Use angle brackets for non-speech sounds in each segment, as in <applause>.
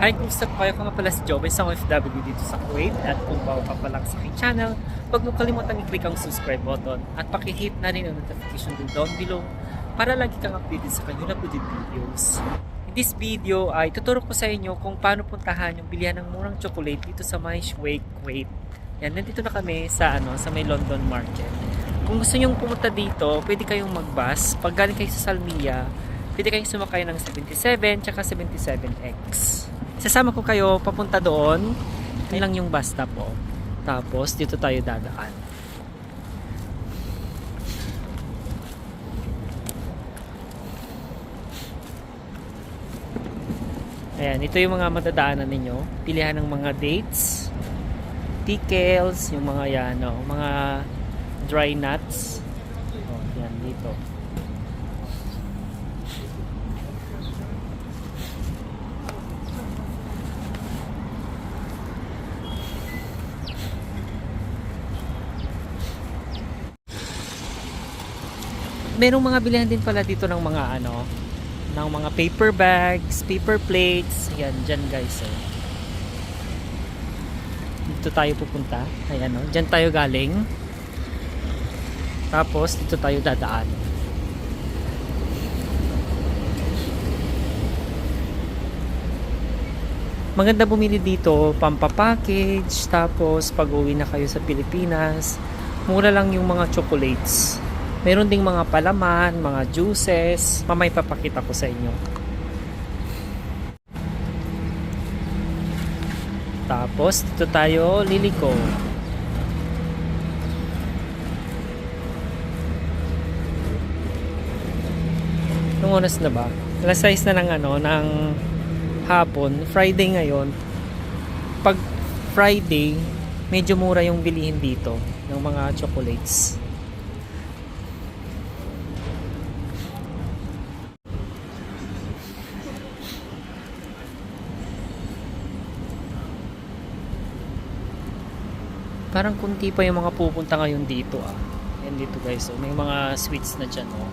Hi, kumusta po kayo? Kung nga pala si Joe, isang OFW dito sa Kuwait at kung bago ka pa lang sa aking channel, huwag mo kalimutan i-click ang subscribe button at pakihit na rin ang notification bell down below para lagi kang updated sa kanyang uploaded videos. In this video ay tuturo ko sa inyo kung paano puntahan yung bilihan ng murang chocolate dito sa may Shuaik, Kuwait. Yan, nandito na kami sa ano sa may London Market. Kung gusto nyong pumunta dito, pwede kayong mag-bus. Pag galing kayo sa Salmia, pwede kayong sumakay ng 77 tsaka 77X. Sasama ko kayo papunta doon. Yun lang yung bus stop po. Tapos dito tayo dadaan. Ayan, ito yung mga matadaanan ninyo. Pilihan ng mga dates, pickles, yung mga yan, no, mga dry nuts. Oh, yan dito. Merong mga bilihan din pala dito ng mga ano ng mga paper bags, paper plates. Yan, dyan guys oh. dito tayo pupunta. Ayan oh, dyan tayo galing. Tapos dito tayo dadaan. Maganda bumili dito pampapackage tapos pag uwi na kayo sa Pilipinas mura lang yung mga chocolates Meron ding mga palaman, mga juices. Mamay papakita ko sa inyo. Tapos, dito tayo liliko. Nung oras na ba? Alas 6 na ng ano, ng hapon. Friday ngayon. Pag Friday, medyo mura yung bilihin dito ng mga chocolates. Parang kunti pa yung mga pupunta ngayon dito ah. Yan dito guys. So, may mga sweets na dyan oh.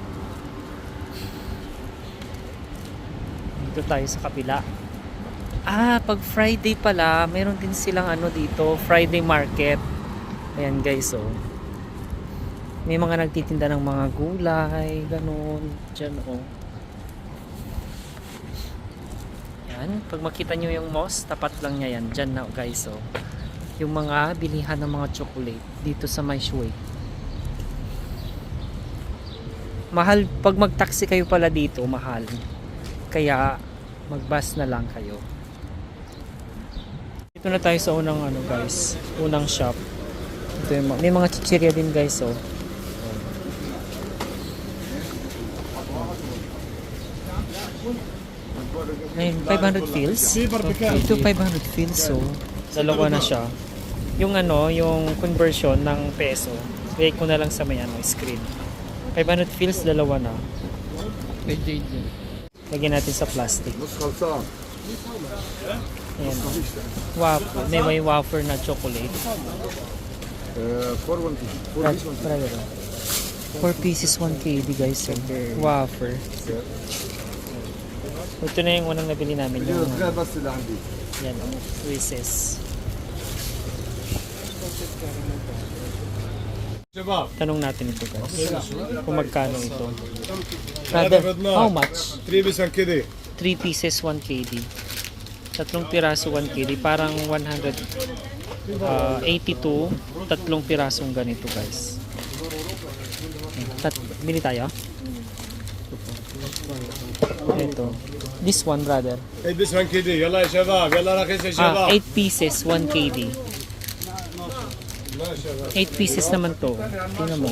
Dito tayo sa kabila. Ah, pag Friday pala, meron din silang ano dito, Friday market. Ayan guys oh. May mga nagtitinda ng mga gulay, ganun. Dyan oh. Yan, pag makita nyo yung moss, tapat lang niya yan. Dyan na guys oh yung mga bilihan ng mga chocolate dito sa may Shuai. Mahal, pag mag-taxi kayo pala dito, mahal. Kaya, mag-bus na lang kayo. Dito na tayo sa unang ano guys, unang shop. Ito yung, may mga chichirya din guys oh. Ayun, 500 fields. Ito 500 fields so dalawa na siya yung ano, yung conversion ng peso. Lagay ko na lang sa may ano, screen. 500 fills, dalawa na. Lagyan natin sa plastic. Ayan. Waffle. May, may wafer na chocolate. Uh, for 4 pieces 1 kg guys. Eh. Okay. Wafer. Ito na yung unang nabili namin. Yung, yan. Oh, Reese's. Tanong natin ito guys. Kung magkano ito. Rather, how much? 3 pieces 1 KD. 3 pieces 1 KD. Tatlong piraso 1 KD. Parang 182. Uh, tatlong pirasong ganito guys. Tat bili tayo? Ito. This one brother. 8 ah, pieces 1 KD. Yalla shabab. Yalla rakhis shabab. 8 pieces 1 KD. 8 pieces naman to. Tingnan mo.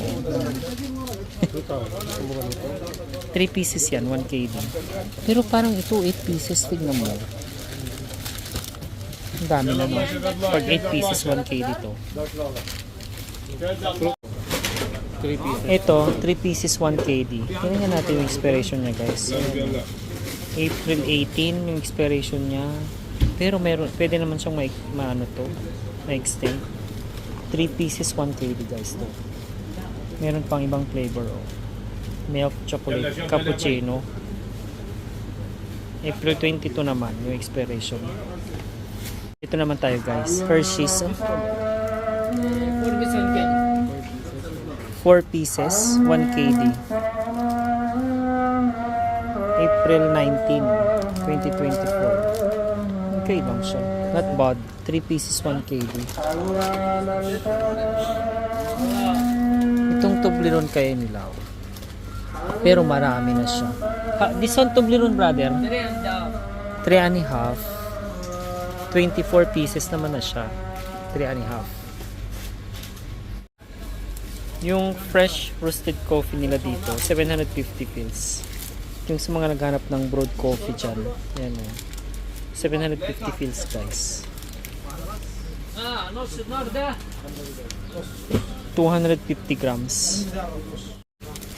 3 pieces yan, 1 kg. Pero parang ito 8 pieces, tingnan mo. Ang dami naman. Pag 8 pieces, 1 kg to. 3 pieces. Ito, 3 pieces, 1 kg. Tingnan natin yung expiration niya guys. April 18 yung expiration niya. Pero meron, pwede naman siyang ma, ma ano to, ma-extend. 3 pieces, 1 KD guys to. Meron pang ibang flavor oh. Milk chocolate, cappuccino. April 22 naman yung expiration. Ito naman tayo guys. Hershey's. 4 pieces, 1 KD. April 19, 2024. Okay lang siya. Not bad. 3 pieces, 1 KD. Itong Toblerone kaya nila. oh. Pero marami na siya. Ha, this one Toblerone brother? 3 and a half. 24 pieces naman na siya. 3 and a half. Yung fresh roasted coffee nila dito, 750 pills. Yung sa mga naghanap ng brewed coffee dyan, yan o. 750 pills guys. 250 grams.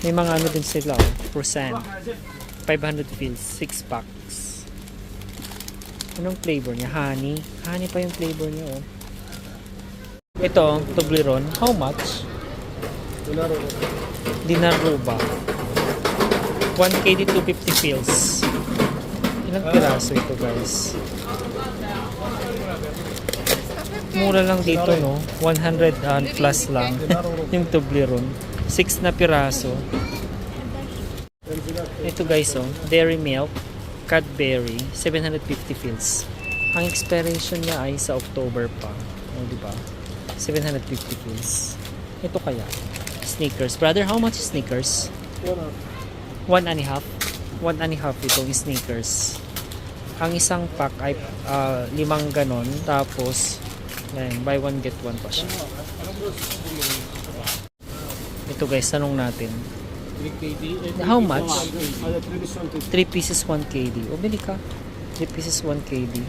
May mga ano din sila, oh, percent. 500 pills, 6 packs. Anong flavor niya? Honey. Honey pa yung flavor niya, oh. Ito, Toblerone. How much? Dinaruba. 1 KD 250 pills. Ilang piraso ito, guys? Mura lang dito, no? 100 and plus lang. yung Toblerone. 6 na piraso. Ito guys, oh, Dairy Milk, Cadbury, 750 pills. Ang expiration niya ay sa October pa. O, di ba? 750 pills. Ito kaya. Sneakers. Brother, how much sneakers? One and a half. One and a half itong sneakers. Ang isang pack ay ah, limang ganon. Tapos, yan, buy one get one pa siya. Ito guys, tanong natin. How much? 3 pieces 1 KD. O, bili ka. 3 pieces 1 KD.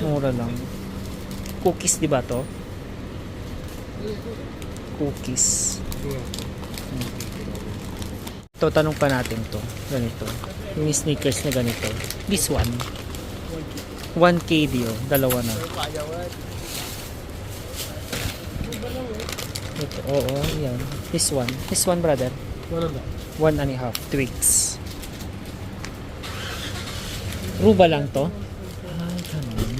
Mura lang. Cookies, di ba to? Cookies. Ito, tanong pa natin to. Ganito. Yung sneakers na ganito. This one. 1 KD oh. Dalawa na. Ito, oo, yan. This one. This one, brother. One and a half twigs. Ruba lang to? Ah, ganun.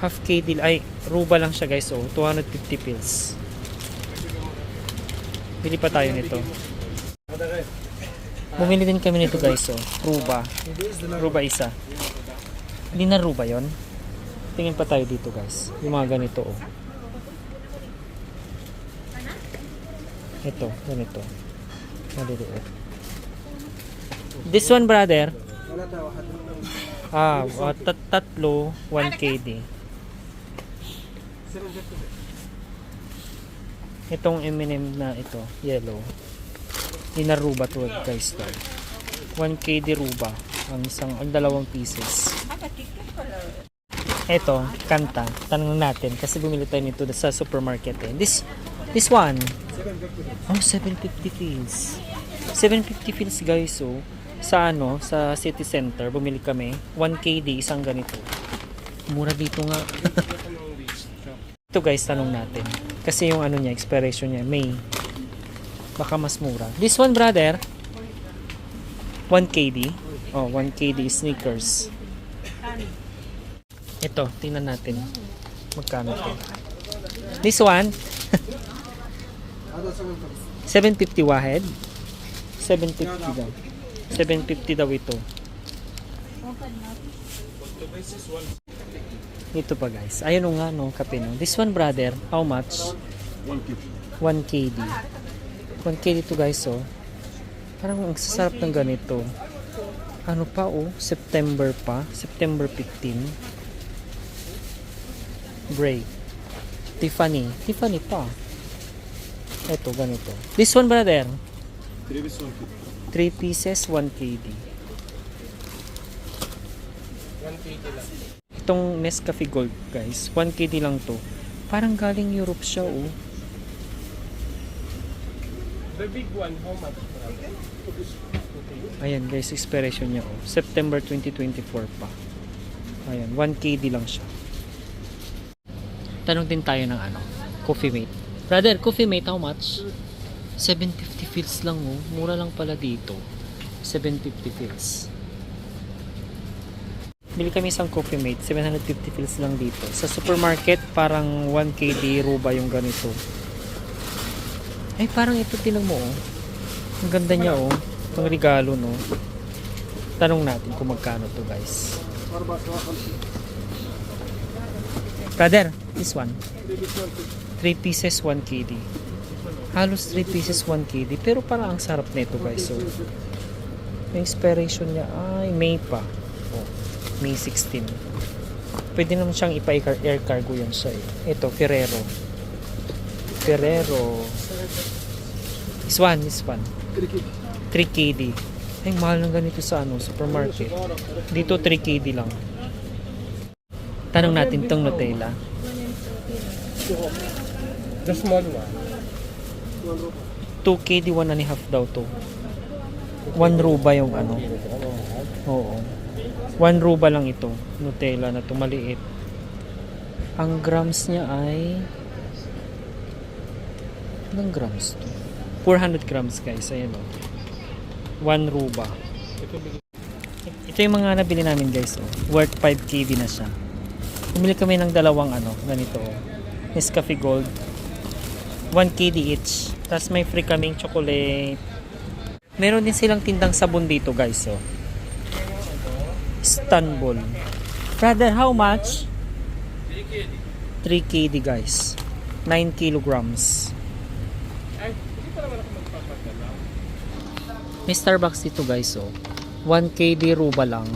Half KD. Ay, ruba lang siya guys. Oh, 250 pills. Bili pa tayo nito. Bumili din kami nito guys. Oh, ruba. Ruba isa. Hindi na ruba yon. Tingin pa tayo dito guys. Yung mga ganito oh. Ito, ganito. Maliliit. This one, brother. Ah, uh, tat tatlo, 1 KD. Itong M&M na ito, yellow. Inaruba to guys to. 1 KD ruba. Ang isang, ang dalawang pieces. Ito, kanta. Tanong natin kasi bumili tayo nito sa supermarket eh. This, this one. Oh, 750 pills. 750 pills guys, oh. Sa ano, sa city center, bumili kami. 1 KD, isang ganito. Mura dito nga. <laughs> Ito guys, tanong natin. Kasi yung ano niya, expiration niya, May. Baka mas mura. This one, brother. 1 KD. Oh, 1 KD sneakers. Ito, tingnan natin. Magkano to. This one. <laughs> 750 wahed. 750 daw. 750 daw ito. Ito pa guys. Ayun nga no, kape no. This one brother, how much? 1 KD. 1 KD to guys oh. Parang ang sasarap ng ganito. Ano pa oh, September pa. September 15. Break. Tiffany. Tiffany pa. Ito, ganito. This one, brother. 3 pieces, 1 KD. 1 KD lang. Itong Nescafe Gold, guys. 1 KD lang to. Parang galing Europe siya, oh. The big one, how much? Ayan, guys, expiration niya, oh. September 2024 pa. Ayan, 1 KD lang siya. Tanong din tayo ng ano, Coffee Mate. Brother, Coffee Mate, how much? 750 fills lang, oh. Mura lang pala dito. 750 fills. bili kami isang coffee mate. 750 pills lang dito. Sa supermarket, parang 1 KD ruba yung ganito. Ay, parang ito tinan mo oh. Ang ganda niya oh. Pang regalo no. Tanong natin kung magkano to guys. Brother, this one. 3 pieces 1 KD. Halos 3 pieces 1 KD. Pero parang ang sarap nito guys. So, yung expiration niya ay May pa. Oh, May 16. Pwede naman siyang ipa-air cargo yan siya eh. Ito, Ferrero. Ferrero. This one, this one. 3 KD. Ay, mahal ng ganito sa ano, supermarket. Dito 3 KD lang. Tanong natin tong Nutella. The small one. 2 KD, 1 and a half daw to. 1 ruba yung ano. Oo. 1 ruba lang ito. Nutella na to, maliit. Ang grams niya ay... Ilang grams to? 400 grams guys, ayan o. 1 ruba. Ito yung mga nabili namin guys oh. Worth 5 KD na siya. Bumili kami ng dalawang ano, ganito. Nescafe Gold. 1 KD each. Tapos may free kaming chocolate. Meron din silang tindang sabon dito guys oh. Istanbul. Brother, how much? 3 KD guys. 9 kilograms. May Starbucks dito guys oh. 1 KD ruba lang.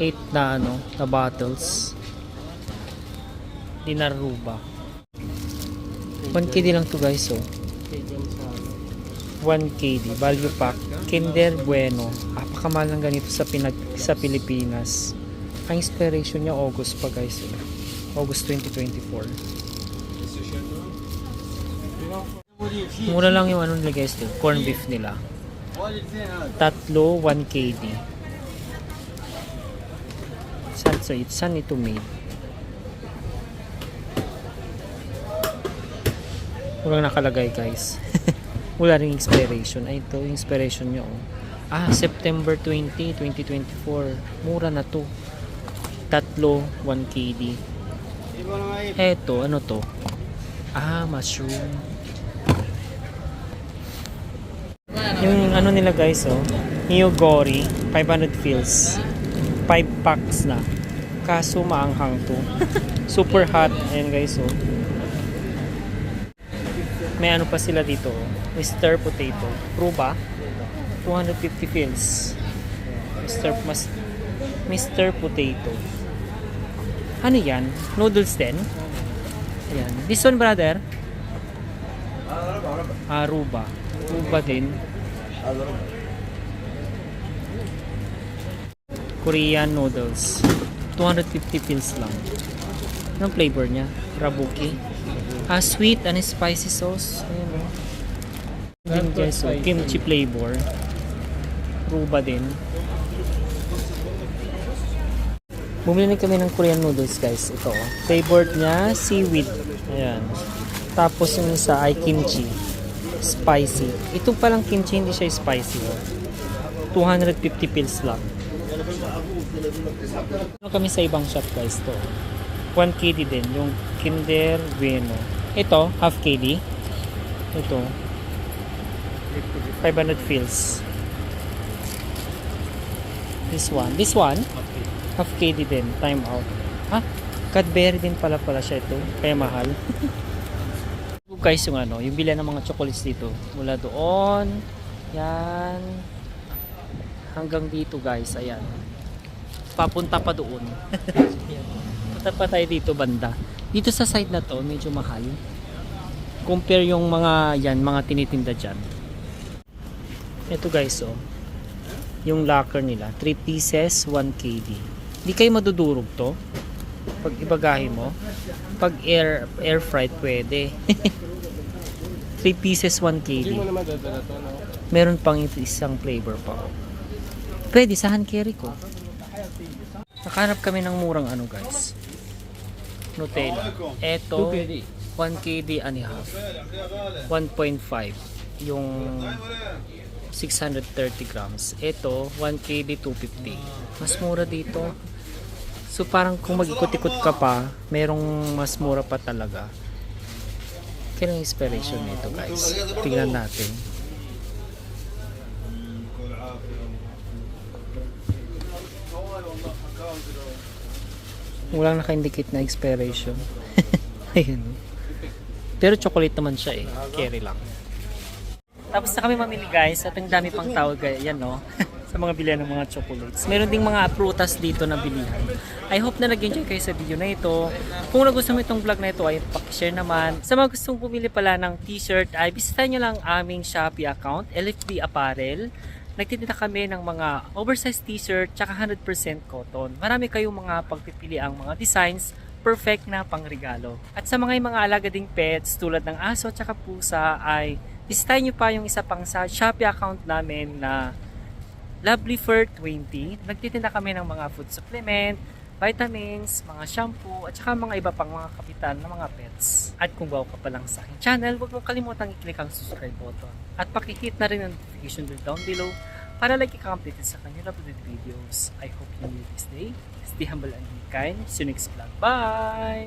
8 na ano, na bottles. Dinar ruba. 1 KD lang to guys oh. Kay John sa ano. 1 KD value pack Kinder Bueno napakamahal ng ganito sa pinag sa Pilipinas ang expiration niya August pa guys eh. August 2024 mura lang yung ano guys eh, corn beef nila tatlo 1 KD saan, so, it, saan ito made walang nakalagay guys. <laughs> Wala ring expiration ay ito yung expiration nyo oh. ah September 20 2024 mura na to. Tatlo 1 KD eto ano to? Ah mushroom. Yung ano nila guys oh. Hyogori 500 fills. 5 packs na. Kaso maanghang to. <laughs> Super hot. Ayan guys oh may ano pa sila dito. Mr. Potato Ruba 250 fills Mr. Mas Mr. Potato ano yan? Noodles din? Ayan. This one brother? Ah, Ruba. Ruba din. Korean noodles. 250 pills lang. Anong flavor niya? Rabuki. Ah, sweet and spicy sauce. Ayan o. Din guys, oh, kimchi flavor. Ruba din. Bumili na kami ng Korean noodles guys. Ito oh. Flavored niya, seaweed. Ayan. Tapos yung isa ay kimchi. Spicy. Ito palang kimchi, hindi siya spicy. Oh. 250 pills lang. Ano kami sa ibang shop guys to. 1 KD din, yung Kinder Bueno. Ito, half KD. Ito, 500 fills. This one. This one, half KD din, time out. Ha? Cadbury din pala pala siya ito, kaya mahal. <laughs> guys yung ano, yung bila ng mga chocolates dito. Mula doon, yan, hanggang dito guys, ayan. Papunta pa doon. <laughs> Punta pa tayo dito banda. Dito sa side na to, medyo mahal. Compare yung mga yan, mga tinitinda dyan. Ito guys, oh. Yung locker nila, 3 pieces, 1 KD. Di kayo madudurog to. Pag ibagahe mo. Pag air air fried pwede. <laughs> 3 pieces, 1 Hindi KD. Meron pang isang flavor pa. oh. Pwede, sa hand carry ko. Nakahanap kami ng murang ano guys. Nutella. Eto, 1 KD and a half. 1.5. Yung 630 grams. Ito, 1 KD 250. Mas mura dito. So parang kung mag-ikot-ikot ka pa, merong mas mura pa talaga. Kailan yung expiration nito guys? Tingnan natin. Walang naka-indicate na expiration. <laughs> Ayun. Pero chocolate naman siya eh. Carry lang. Tapos na kami mamili guys at ang dami pang guys. Yan no. sa mga bilihan ng mga chocolates. Meron ding mga prutas dito na bilihan. I hope na nag-enjoy kayo sa video na ito. Kung nagustuhan mo itong vlog na ito ay pakishare naman. Sa mga gustong bumili pala ng t-shirt ay bisitahin nyo lang aming Shopee account, LFB Apparel. Nagtitinda kami ng mga oversized t-shirt tsaka 100% cotton. Marami kayong mga pagpipili ang mga designs perfect na pangregalo. At sa mga mga alaga ding pets tulad ng aso at saka pusa ay bisitahin nyo pa yung isa pang sa Shopee account namin na Lovely Fur 20. Nagtitinda kami ng mga food supplement, vitamins, mga shampoo, at saka mga iba pang mga kapital ng mga pets. At kung bago ka pa lang sa aking channel, huwag mong kalimutang i-click ang subscribe button. At pakihit na rin ang notification bell down below para kang updated sa kanyang uploaded videos. I hope you enjoy this day. Stay humble and be kind. See you next vlog. Bye!